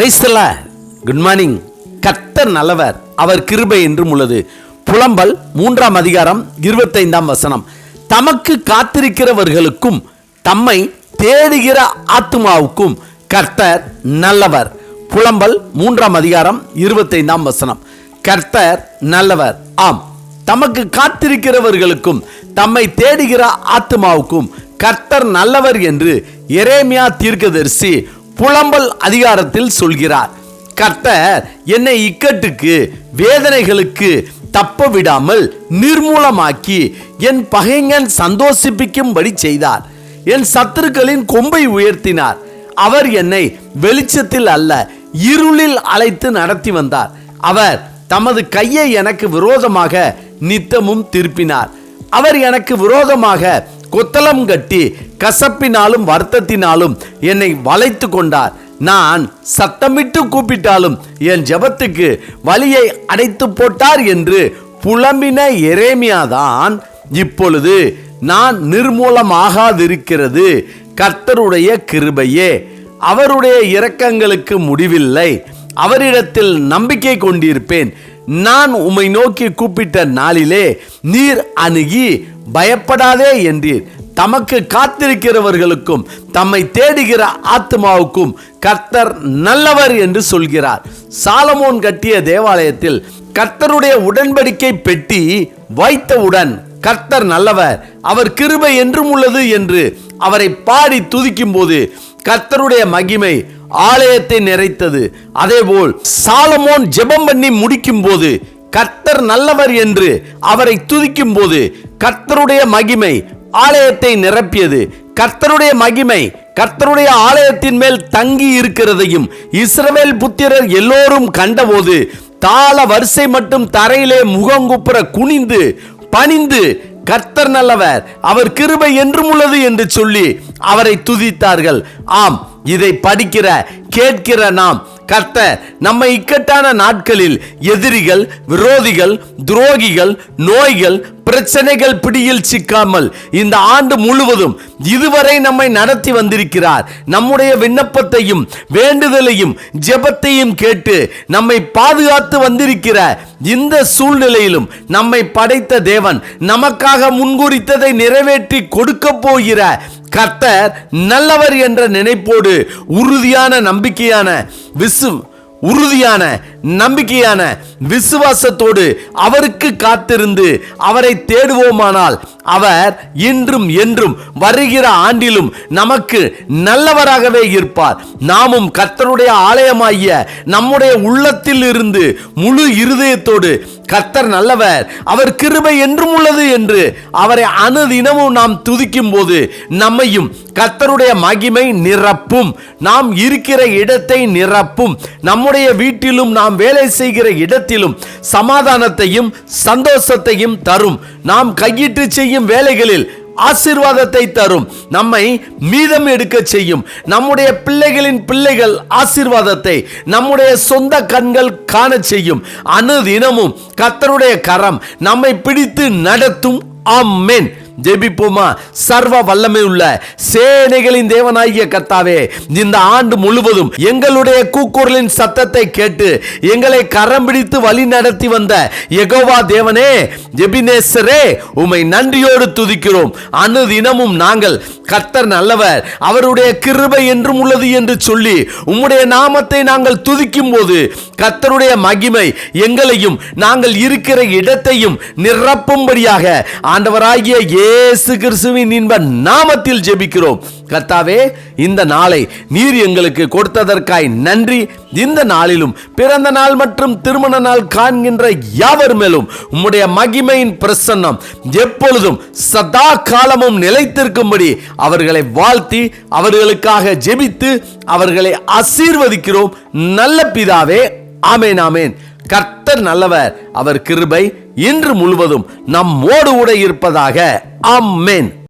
கிரைஸ்தலா good morning கர்த்தர் நல்லவர். அவர் கிருபை என்றும் உள்ளது. புலம்பல் மூன்றாம் அதிகாரம் இருபத்தைந்தாம் வசனம். தமக்கு காத்திருக்கிறவர்களுக்கும் தம்மை தேடுகிற ஆத்துமாவுக்கும் கர்த்தர் நல்லவர். புலம்பல் மூன்றாம் அதிகாரம் இருபத்தைந்தாம் வசனம். கர்த்தர் நல்லவர். ஆம். தமக்கு காத்திருக்கிறவர்களுக்கும் தம்மை தேடுகிற ஆத்துமாவுக்கும் கர்த்தர் நல்லவர் என்று எரேமியா தீர்க்கதரிசி புலம்பல் அதிகாரத்தில் சொல்கிறார். கர்த்தர் என்னை இக்கட்டுக்கு வேதனைகளுக்கு தப்ப விடாமல் நிர்மூலமாக்கி என் பகைஞன் சந்தோஷிப்பிக்கும்படி செய்தார். என் சத்துருக்களின் கொம்பை உயர்த்தினார். அவர் என்னை வெளிச்சத்தில் அல்ல இருளில் அழைத்து நடத்தி வந்தார். அவர் தமது கையை எனக்கு விரோதமாக நித்தமும் திருப்பினார். அவர் எனக்கு விரோதமாக கொத்தளம் கட்டி கசப்பினாலும் வருத்தத்தினாலும் என்னை வளைத்து கொண்டார். நான் சத்தமிட்டு கூப்பிட்டாலும் என் ஜெபத்துக்கு வழியை அடைத்து போட்டார் என்று புலம்பின எரேமியாதான் இப்பொழுது நான் நிர்மூலமாகாதிருக்கிறது. கர்த்தருடைய கிருபையே அவருடைய இரக்கங்களுக்கு முடிவில்லை. அவரிடத்தில் நம்பிக்கை கொண்டிருப்பேன். நான் உம்மை நோக்கி கூப்பிட்ட நாளிலே நீர் அணுகி பயப்படாதே என்றீர். தமக்கு காத்திருக்கிறவர்களுக்கும் தம்மை தேடுகிற ஆத்மாவுக்கும் கர்த்தர் நல்லவர் என்று சொல்கிறார். சாலமோன் கட்டிய தேவாலயத்தில் கர்த்தருடைய உடன்படிக்கை பெட்டி வைத்தவுடன் கர்த்தர் நல்லவர் அவர் கிருபை என்றும் உள்ளது என்று அவரை பாடி துதிக்கும் போது கர்த்தருடைய மகிமை ஆலயத்தை நிறைத்தது. அதேபோல் சாலமோன் ஜெபம் பண்ணி முடிக்கும் போது கர்த்தர் நல்லவர் என்று அவரை துதிக்கும் போது கர்த்தருடைய மகிமை ஆலயத்தை நிரப்பியது. கர்த்தருடைய மகிமை கர்த்தருடைய ஆலயத்தின் மேல் தங்கி இருக்கிறதையும் இஸ்ரவேல் புத்திரர் எல்லோரும் கண்டபோது தாள வரிசை மட்டும் தரையிலே முகங்குப்புற குனிந்து பணிந்து கர்த்தர் நல்லவர். அவர் கிருபை என்றும் உள்ளது என்று சொல்லி அவரை துதித்தார்கள். ஆம் இதை படிக்கிற கேட்கிற நாம் கர்த்தர் நம்மை இக்கட்டான நாட்களில் எதிரிகள் விரோதிகள் துரோகிகள் நோய்கள் பிரச்சனைகள் பிடியில் சிக்காமல் இந்த ஆண்டு முழுவதும் இதுவரை நம்மை நடத்தி வந்திருக்கிறார். நம்முடைய விண்ணப்பத்தையும் வேண்டுதலையும் ஜெபத்தையும் கேட்டு நம்மை பாதுகாத்து வந்திருக்கிற இந்த சூழ்நிலையிலும் நம்மை படைத்த தேவன் நமக்காக முன்குறித்ததை நிறைவேற்றி கொடுக்க போகிற கர்த்தர் நல்லவர் என்ற நினைப்போடு உறுதியான நம்பிக்கையான விசு உறுதியான நம்பிக்கையான விசுவாசத்தோடு அவருக்கு காத்திருந்து அவரை தேடுவோமானால் அவர் இன்றும் என்றும் வருகிற ஆண்டிலும் நமக்கு நல்லவராகவே இருப்பார். நாமும் கர்த்தருடைய ஆலயமாகிய நம்முடைய உள்ளத்தில் இருந்து முழு இருதயத்தோடு கர்த்தர் நல்லவர் அவர் கிருபை என்றும் உள்ளது என்று அவரை அணுதினமும் நாம் துதிக்கும் போது நம்மையும் கர்த்தருடைய மகிமை நிரப்பும். நாம் இருக்கிற இடத்தை நிரப்பும். நம்முடைய வீட்டிலும் நாம் வேலை செய்கிற இடத்திலும் சமாதானத்தையும் சந்தோஷத்தையும் தரும். நாம் கையிட்டு செய்யும் வேலைகளில் ஆசீர்வாதத்தை தரும். நம்மை மீதம் எடுக்க செய்யும். நம்முடைய பிள்ளைகளின் பிள்ளைகள் ஆசீர்வாதத்தை நம்முடைய சொந்த கண்கள் காண செய்யும். அனுதினமும் கத்தருடைய கரம் நம்மை பிடித்து நடத்தும். ஆமென். ஜெபிப்போமா? சர்வ வல்லமை உள்ள சேனைகளின் தேவனாகிய கர்த்தாவே இந்த ஆண்டு முழுவதும் எங்களுடைய கூக்குரலின் சத்தத்தை கேட்டு எங்களை கரம் பிடித்து வழி நடத்தி வந்த எகோவா தேவனே ஜெபினேசரே உமை நன்றியோடு துதிக்கிறோம். அனுதினமும் நாங்கள் கர்த்தர் நல்லவர் அவருடைய கிருபை என்றும் உள்ளது என்று சொல்லி உம்முடைய நாமத்தை நாங்கள் துதிக்கும் போது கர்த்தருடைய மகிமை எங்களையும் நாங்கள் இருக்கிற இடத்தையும் நிரப்பும்படியாக ஆண்டவராகிய ஏ இயேசு கிறிஸ்துவின் இன்ப நாமத்தில் ஜெபிக்கிறோம். கர்த்தாவே இந்த நாளை நீர் எங்களுக்கு கொடுத்ததற்காய் நன்றி. இந்த நாளிலும் பிறந்த நாள் மற்றும் திருமண நாள் காண்கின்ற யாவர் மேலும் உம்முடைய மகிமையின் பிரசன்னம் எப்பொழுதும் சதா காலமும் நிலைத்திருக்கும்படி அவர்களை வாழ்த்தி அவர்களுக்காக ஜெபித்து அவர்களை ஆசீர்வதிக்கிறோம். நல்ல பிதாவே ஆமேன் ஆமேன். கர்த்தர் நல்லவர் அவர் கிருபை இன்று முழுவதும் நம்மோடு கூட இருப்பதாக. அம்மேன்